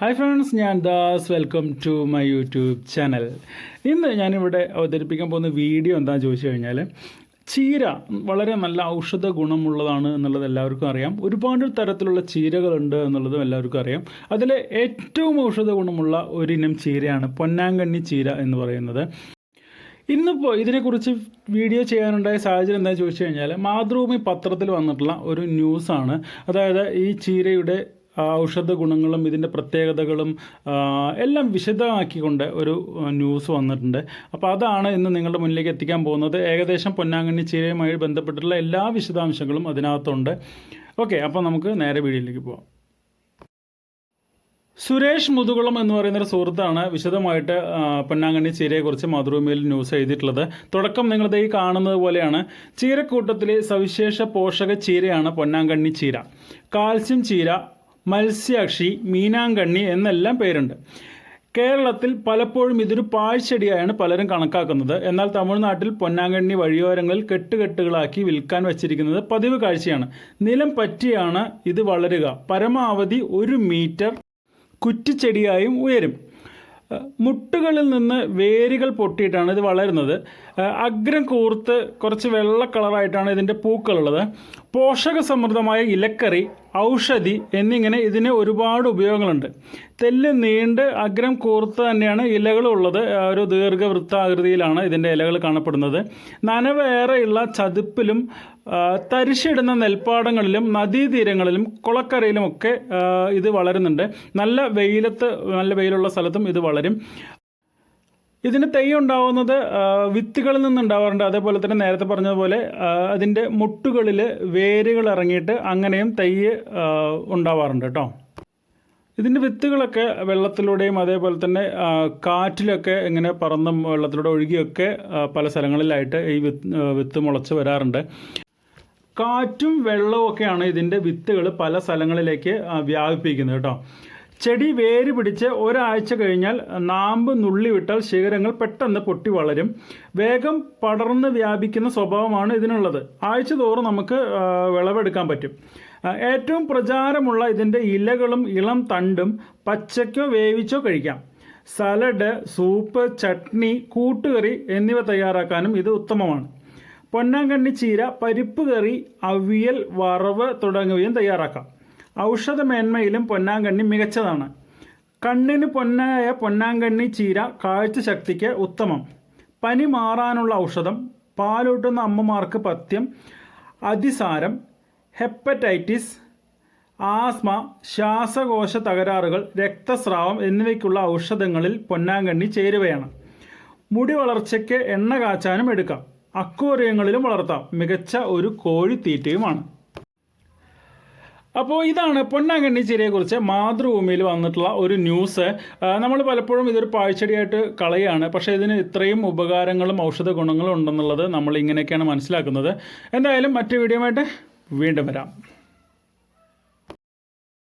Hi friends ഞാൻ Das. Welcome to my YouTube channel ഇന്ന് ഞാനിവിടെ അവതരിപ്പിക്കാൻ പോകുന്ന വീഡിയോ എന്താണെന്ന് ചോദിച്ചു കഴിഞ്ഞാൽ ചീര വളരെ നല്ല ഔഷധ ഗുണമുള്ളതാണ് എന്നുള്ളത് എല്ലാവർക്കും അറിയാം. ഒരുപാട് തരത്തിലുള്ള ചീരകളുണ്ട് എന്നുള്ളതും എല്ലാവർക്കും അറിയാം. അതിൽ ഏറ്റവും ഔഷധ ഗുണമുള്ള ഒരിനം ചീരയാണ് പൊന്നാങ്കണ്ണി ചീര എന്ന് പറയുന്നത്. ഇന്നിപ്പോൾ ഇതിനെക്കുറിച്ച് വീഡിയോ ചെയ്യാനുണ്ടായ സാഹചര്യം എന്താണെന്ന് ചോദിച്ചു കഴിഞ്ഞാൽ മാതൃഭൂമി പത്രത്തിൽ വന്നിട്ടുള്ള ഒരു ന്യൂസാണ്. അതായത് ഈ ചീരയുടെ ഔഷധ ഗുണങ്ങളും ഇതിന്റെ പ്രത്യേകതകളും എല്ലാം വിശദമാക്കിക്കൊണ്ട് ഒരു ന്യൂസ് വന്നിട്ടുണ്ട്. അപ്പോൾ അതാണ് ഇന്ന് നിങ്ങളുടെ മുന്നിലേക്ക് എത്തിക്കാൻ പോകുന്നത്. ഏകദേശം പൊന്നാങ്കണ്ണി ചീരയുമായി ബന്ധപ്പെട്ടിട്ടുള്ള എല്ലാ വിശദാംശങ്ങളും അതിനകത്തുണ്ട്. ഓക്കെ അപ്പോൾ നമുക്ക് നേരെ വീഡിയോയിലേക്ക് പോവാം. സുരേഷ് മുതുകുളം എന്ന് പറയുന്ന ഒരു സുഹൃത്താണ് വിശദമായിട്ട് പൊന്നാങ്കണ്ണി ചീരയെക്കുറിച്ച് മാതൃഭൂമിയിൽ ന്യൂസ് എഴുതിയിട്ടുള്ളത്. തുടക്കം നിങ്ങളിത് ഈ കാണുന്നത് പോലെയാണ്. ചീരക്കൂട്ടത്തിലെ സവിശേഷ പോഷക ചീരയാണ് പൊന്നാങ്കണ്ണി ചീര. കാൽസ്യം ചീര മത്സ്യാക്ഷി മീനാങ്കണ്ണി എന്നെല്ലാം പേരുണ്ട്. കേരളത്തിൽ പലപ്പോഴും ഇതൊരു പാഴ്ചെടിയായാണ് പലരും കണക്കാക്കുന്നത്. എന്നാൽ തമിഴ്നാട്ടിൽ പൊന്നാങ്കണ്ണി വഴിയോരങ്ങളിൽ കെട്ടുകെട്ടുകളാക്കി വിൽക്കാൻ വച്ചിരിക്കുന്നത് പതിവ് കാഴ്ചയാണ്. നിലം പറ്റിയാണ് ഇത് വളരുക. പരമാവധി ഒരു മീറ്റർ കുറ്റിച്ചെടിയായും ഉയരും. മുട്ടുകളിൽ നിന്ന് വേരുകൾ പൊട്ടിയിട്ടാണ് ഇത് വളരുന്നത്. അഗ്രം കൂർത്ത് കുറച്ച് വെള്ള കളറായിട്ടാണ് ഇതിന്റെ പൂക്കളുള്ളത്. പോഷക സമൃദ്ധമായ ഇലക്കറി ഔഷധി എന്നിങ്ങനെ ഇതിന് ഒരുപാട് ഉപയോഗങ്ങളുണ്ട്. തെല്ല് നീണ്ട് അഗ്രം കൂർത്ത് തന്നെയാണ് ഇലകളുള്ളത് ഒരു ദീർഘവൃത്താകൃതിയിലാണ് ഇതിന്റെ ഇലകൾ കാണപ്പെടുന്നത്. നനവേറെയുള്ള ചതുപ്പിലും തരിശിടുന്ന നെൽപ്പാടങ്ങളിലും നദീതീരങ്ങളിലും കുളക്കരയിലുമൊക്കെ ഇത് വളരുന്നുണ്ട്. നല്ല വെയിലത്ത് നല്ല വെയിലുള്ള സ്ഥലത്തും ഇത് വളരും. ഇതിന് തൈ ഉണ്ടാവുന്നത് വിത്തുകളിൽ നിന്നുണ്ടാവാറുണ്ട്. അതേപോലെ തന്നെ നേരത്തെ പറഞ്ഞതുപോലെ അതിന്റെ മുട്ടുകളിൽ വേരുകൾ ഇറങ്ങിയിട്ട് അങ്ങനെയും തൈ ഉണ്ടാവാറുണ്ട് കേട്ടോ. ഇതിന്റെ വിത്തുകളൊക്കെ വെള്ളത്തിലൂടെയും അതേപോലെ തന്നെ കാറ്റിലൊക്കെ ഇങ്ങനെ പറന്നും വെള്ളത്തിലൂടെ ഒഴുകിയൊക്കെ പല സ്ഥലങ്ങളിലായിട്ട് ഈ വിത്ത് മുളച്ച് വരാറുണ്ട്. കാറ്റും വെള്ളവും ഒക്കെയാണ് ഇതിന്റെ വിത്തുകൾ പല സ്ഥലങ്ങളിലേക്ക് വ്യാപിപ്പിക്കുന്നത് കേട്ടോ. ചെടി വേര് പിടിച്ച് ഒരാഴ്ച കഴിഞ്ഞാൽ നാമ്പ് നുള്ളി വിട്ടാൽ ശിഖരങ്ങൾ പെട്ടെന്ന് പൊട്ടി വളരും. വേഗം പടർന്ന് വ്യാപിക്കുന്ന സ്വഭാവമാണ് ഇതിനുള്ളത്. ആഴ്ച തോറും നമുക്ക് വിളവെടുക്കാൻ പറ്റും. ഏറ്റവും പ്രചാരമുള്ള ഇതിന്റെ ഇലകളും ഇളം തണ്ടും പച്ചയ്ക്കോ വേവിച്ചോ കഴിക്കാം. സലഡ് സൂപ്പ് ചട്നി കൂട്ടുകറി എന്നിവ തയ്യാറാക്കാനും ഇത് ഉത്തമമാണ്. പൊന്നാങ്കണ്ണി ചീര പരിപ്പ് കറി അവിയൽ വറവ് തുടങ്ങിയവയും തയ്യാറാക്കാം. ഔഷധമേന്മയിലും പൊന്നാങ്കണ്ണി മികച്ചതാണ്. കണ്ണിന് പൊന്നായ പൊന്നാങ്കണ്ണി ചീര കാഴ്ചശക്തിക്ക് ഉത്തമം. പനി മാറാനുള്ള ഔഷധം പാലൂട്ടുന്ന അമ്മമാർക്ക് പഥ്യം അതിസാരം ഹെപ്പറ്റൈറ്റിസ് ആസ്മ ശ്വാസകോശ തകരാറുകൾ രക്തസ്രാവം എന്നിവയ്ക്കുള്ള ഔഷധങ്ങളിൽ പൊന്നാങ്കണ്ണി ചേരുവയാണ് മുടി വളർച്ചയ്ക്ക് എണ്ണ കാച്ചാനും എടുക്കാം. അക്വേറിയങ്ങളിലും വളർത്താം. മികച്ച ഒരു കോഴിത്തീറ്റയുമാണ്. അപ്പോൾ ഇതാണ് പൊന്നാങ്കണ്ണി ചിരയെക്കുറിച്ച് മാതൃഭൂമിയിൽ വന്നിട്ടുള്ള ഒരു ന്യൂസ് നമ്മൾ പലപ്പോഴും ഇതൊരു പാഴ്ചടിയായിട്ട് കളയാണ്. പക്ഷേ ഇതിന് ഇത്രയും ഉപകാരങ്ങളും ഔഷധ ഗുണങ്ങളും ഉണ്ടെന്നുള്ളത് നമ്മൾ ഇങ്ങനെയൊക്കെയാണ് മനസ്സിലാക്കുന്നത്. എന്തായാലും മറ്റു വീഡിയോ വീണ്ടും വരാം.